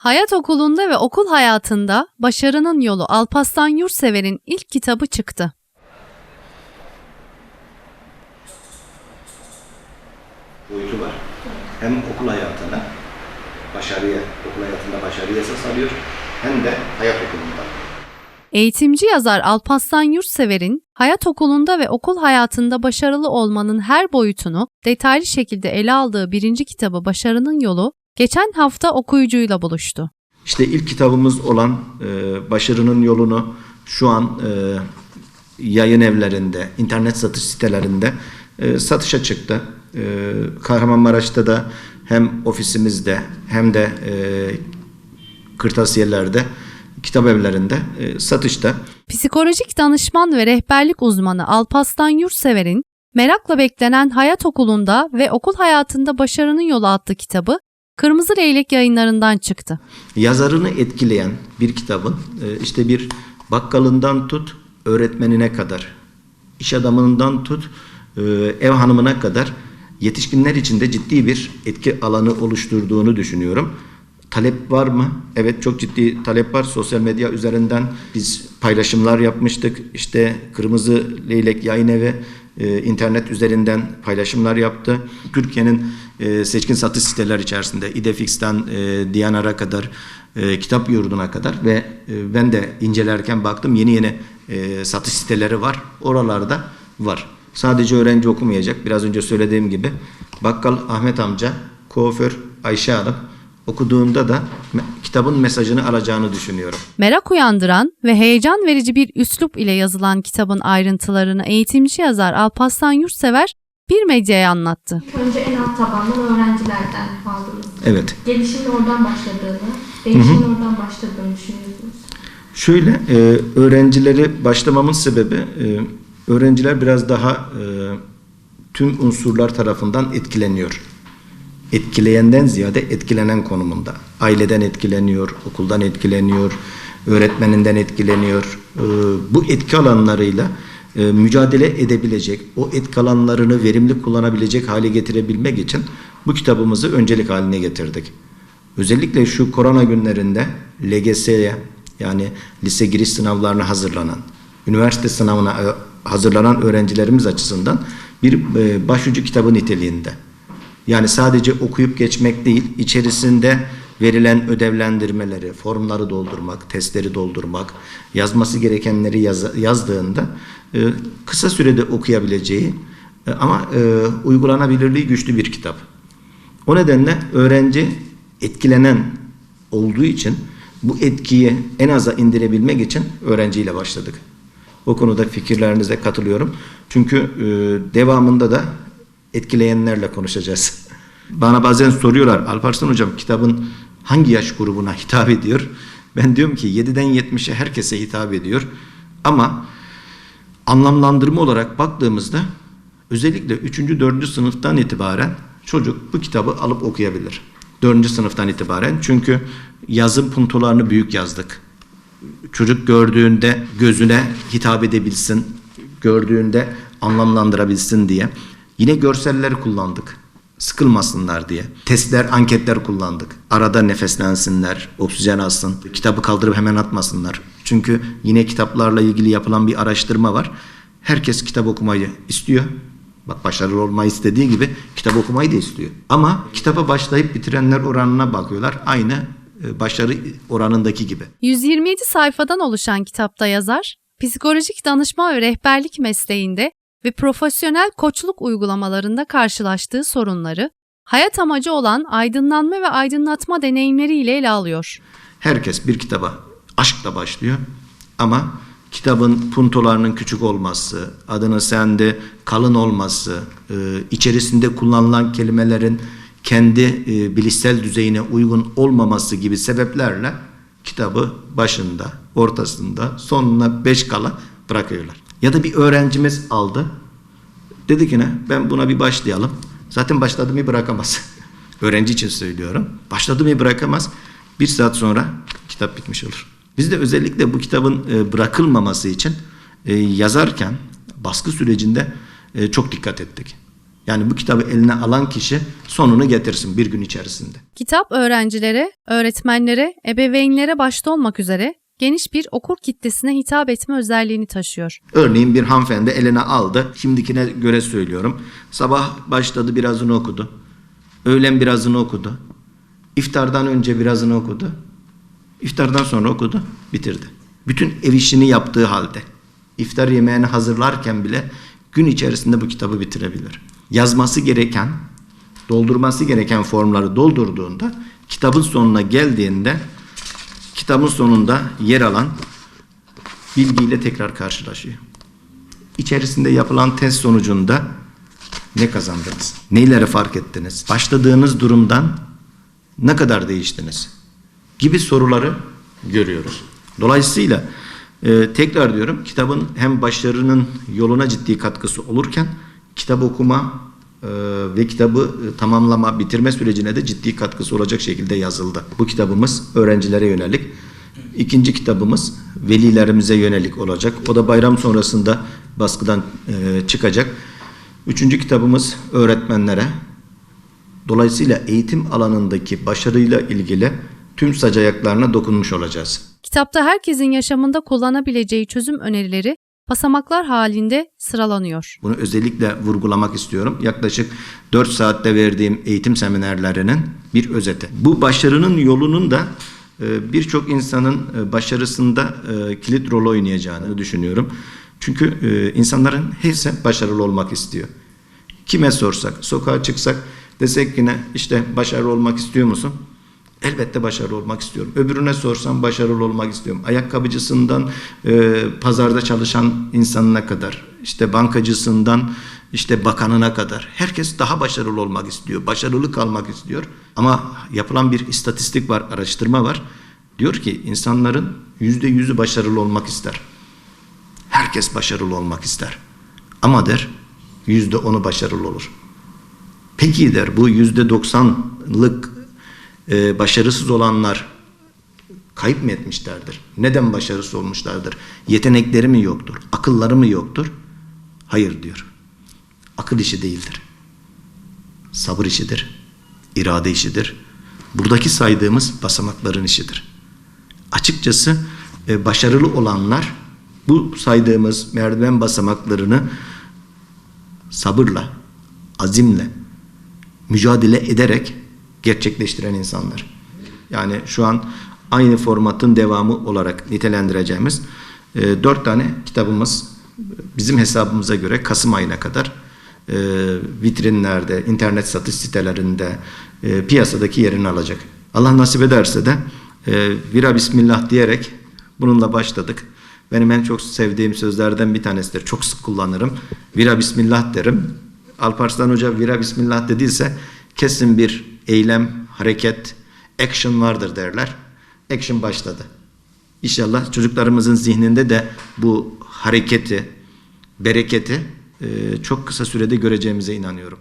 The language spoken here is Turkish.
Hayat okulunda ve okul hayatında Başarının Yolu Alpaslan Yurtsever'in ilk kitabı çıktı. boyutu var. Hem okul hayatına, başarıya, okul hayatında başarıya esas alıyor, hem de hayat okulunda. Eğitimci yazar Alpaslan Yurtsever'in hayat okulunda ve okul hayatında başarılı olmanın her boyutunu detaylı şekilde ele aldığı birinci kitabı Başarının Yolu geçen hafta okuyucuyla buluştu. İşte ilk kitabımız olan e, Başarının Yolunu şu an e, yayın evlerinde, internet satış sitelerinde e, satışa çıktı. E, Kahramanmaraş'ta da hem ofisimizde hem de e, kırtasiyelerde, kitap evlerinde e, satışta. Psikolojik danışman ve rehberlik uzmanı Alpaslan Yurtsever'in merakla beklenen hayat okulunda ve okul hayatında başarının yolu adlı kitabı Kırmızı Leylek yayınlarından çıktı. yazarını etkileyen bir kitabın e, işte bir bakkalından tut öğretmenine kadar, iş adamından tut e, ev hanımına kadar yetişkinler için de ciddi bir etki alanı oluşturduğunu düşünüyorum. Talep var mı? Evet çok ciddi talep var. Sosyal medya üzerinden biz paylaşımlar yapmıştık. İşte Kırmızı Leylek Yayın Evi e, internet üzerinden paylaşımlar yaptı. Türkiye'nin e, seçkin satış siteler içerisinde İdefix'ten e, Diyanar'a kadar, e, kitap yurduna kadar ve e, ben de incelerken baktım yeni yeni e, satış siteleri var. Oralarda var. Sadece öğrenci okumayacak. Biraz önce söylediğim gibi bakkal Ahmet amca, kuaför Ayşe Hanım okuduğunda da kitabın mesajını alacağını düşünüyorum. Merak uyandıran ve heyecan verici bir üslup ile yazılan kitabın ayrıntılarını eğitimci yazar Alpaslan Yurtsever bir medyaya anlattı. Önce en alt tabandan öğrencilerden aldınız. Evet. Gelişimin oradan başladığını, değişimin oradan başladığını düşünüyorsunuz. Şöyle e, öğrencileri başlamamın sebebi e, öğrenciler biraz daha e, tüm unsurlar tarafından etkileniyor. Etkileyenden ziyade etkilenen konumunda. Aileden etkileniyor, okuldan etkileniyor, öğretmeninden etkileniyor. E, bu etki alanlarıyla e, mücadele edebilecek, o etki verimli kullanabilecek hale getirebilmek için bu kitabımızı öncelik haline getirdik. Özellikle şu korona günlerinde LGS'ye yani lise giriş sınavlarına hazırlanan, üniversite sınavına e, hazırlanan öğrencilerimiz açısından bir e, başucu kitabı niteliğinde. Yani sadece okuyup geçmek değil, içerisinde verilen ödevlendirmeleri, formları doldurmak, testleri doldurmak, yazması gerekenleri yaz- yazdığında e, kısa sürede okuyabileceği e, ama e, uygulanabilirliği güçlü bir kitap. O nedenle öğrenci etkilenen olduğu için bu etkiyi en aza indirebilmek için öğrenciyle başladık. O konuda fikirlerinize katılıyorum. Çünkü e, devamında da etkileyenlerle konuşacağız. Bana bazen soruyorlar Alparslan hocam kitabın hangi yaş grubuna hitap ediyor? Ben diyorum ki 7'den 70'e herkese hitap ediyor. Ama anlamlandırma olarak baktığımızda özellikle 3. 4. sınıftan itibaren çocuk bu kitabı alıp okuyabilir. 4. sınıftan itibaren çünkü yazım puntolarını büyük yazdık. Çocuk gördüğünde gözüne hitap edebilsin, gördüğünde anlamlandırabilsin diye. Yine görseller kullandık. Sıkılmasınlar diye. Testler, anketler kullandık. Arada nefeslensinler, oksijen alsın. Kitabı kaldırıp hemen atmasınlar. Çünkü yine kitaplarla ilgili yapılan bir araştırma var. Herkes kitap okumayı istiyor. Bak başarılı olmayı istediği gibi kitap okumayı da istiyor. Ama kitaba başlayıp bitirenler oranına bakıyorlar. Aynı e, başarı oranındaki gibi. 127 sayfadan oluşan kitapta yazar, psikolojik danışma ve rehberlik mesleğinde ve profesyonel koçluk uygulamalarında karşılaştığı sorunları, hayat amacı olan aydınlanma ve aydınlatma deneyimleriyle ele alıyor. Herkes bir kitaba aşkla başlıyor ama kitabın puntolarının küçük olması, adının sende kalın olması, e, içerisinde kullanılan kelimelerin kendi e, bilişsel düzeyine uygun olmaması gibi sebeplerle kitabı başında, ortasında, sonuna beş kala bırakıyorlar. Ya da bir öğrencimiz aldı. Dedi ki ne? Ben buna bir başlayalım. Zaten başladı mı bırakamaz. Öğrenci için söylüyorum. Başladı mı bırakamaz. Bir saat sonra kitap bitmiş olur. Biz de özellikle bu kitabın e, bırakılmaması için e, yazarken baskı sürecinde e, çok dikkat ettik. Yani bu kitabı eline alan kişi sonunu getirsin bir gün içerisinde. Kitap öğrencilere, öğretmenlere, ebeveynlere başta olmak üzere geniş bir okur kitlesine hitap etme özelliğini taşıyor. Örneğin bir hanımefendi eline aldı. Şimdikine göre söylüyorum. Sabah başladı birazını okudu. Öğlen birazını okudu. İftardan önce birazını okudu. İftardan sonra okudu, bitirdi. Bütün ev işini yaptığı halde iftar yemeğini hazırlarken bile gün içerisinde bu kitabı bitirebilir. Yazması gereken, doldurması gereken formları doldurduğunda kitabın sonuna geldiğinde kitabın sonunda yer alan bilgiyle tekrar karşılaşıyor. İçerisinde yapılan test sonucunda ne kazandınız? Neyleri fark ettiniz? Başladığınız durumdan ne kadar değiştiniz? Gibi soruları görüyoruz. Dolayısıyla e, tekrar diyorum kitabın hem başarının yoluna ciddi katkısı olurken kitap okuma ve kitabı e, tamamlama, bitirme sürecine de ciddi katkısı olacak şekilde yazıldı. Bu kitabımız öğrencilere yönelik. İkinci kitabımız velilerimize yönelik olacak. O da bayram sonrasında baskıdan e, çıkacak. Üçüncü kitabımız öğretmenlere. Dolayısıyla eğitim alanındaki başarıyla ilgili tüm sac dokunmuş olacağız. Kitapta herkesin yaşamında kullanabileceği çözüm önerileri basamaklar halinde sıralanıyor. Bunu özellikle vurgulamak istiyorum. Yaklaşık 4 saatte verdiğim eğitim seminerlerinin bir özeti. Bu başarının yolunun da e, birçok insanın e, başarısında e, kilit rol oynayacağını düşünüyorum. Çünkü insanların hepsi başarılı olmak istiyor. Kime sorsak, sokağa çıksak desek yine işte başarılı olmak istiyor musun? Elbette başarılı olmak istiyorum. Öbürüne sorsam başarılı olmak istiyorum. Ayakkabıcısından e, pazarda çalışan insanına kadar, işte bankacısından işte bakanına kadar herkes daha başarılı olmak istiyor. Başarılı kalmak istiyor. Ama yapılan bir istatistik var, araştırma var. Diyor ki insanların yüzde yüzü başarılı olmak ister. Herkes başarılı olmak ister. Ama der yüzde onu başarılı olur. Peki der bu yüzde doksanlık e, başarısız olanlar kayıp mı etmişlerdir? Neden başarısız olmuşlardır? Yetenekleri mi yoktur? Akılları mı yoktur? Hayır diyor. Akıl işi değildir. Sabır işidir. irade işidir. Buradaki saydığımız basamakların işidir. Açıkçası e, başarılı olanlar bu saydığımız merdiven basamaklarını sabırla, azimle, mücadele ederek gerçekleştiren insanlar. Yani şu an aynı formatın devamı olarak nitelendireceğimiz e, dört tane kitabımız bizim hesabımıza göre Kasım ayına kadar e, vitrinlerde, internet satış sitelerinde, e, piyasadaki yerini alacak. Allah nasip ederse de e, Vira Bismillah diyerek bununla başladık. Benim en çok sevdiğim sözlerden bir tanesidir. Çok sık kullanırım. Vira Bismillah derim. Alparslan Hoca Vira Bismillah dediyse kesin bir eylem, hareket, action vardır derler. Action başladı. İnşallah çocuklarımızın zihninde de bu hareketi, bereketi e, çok kısa sürede göreceğimize inanıyorum.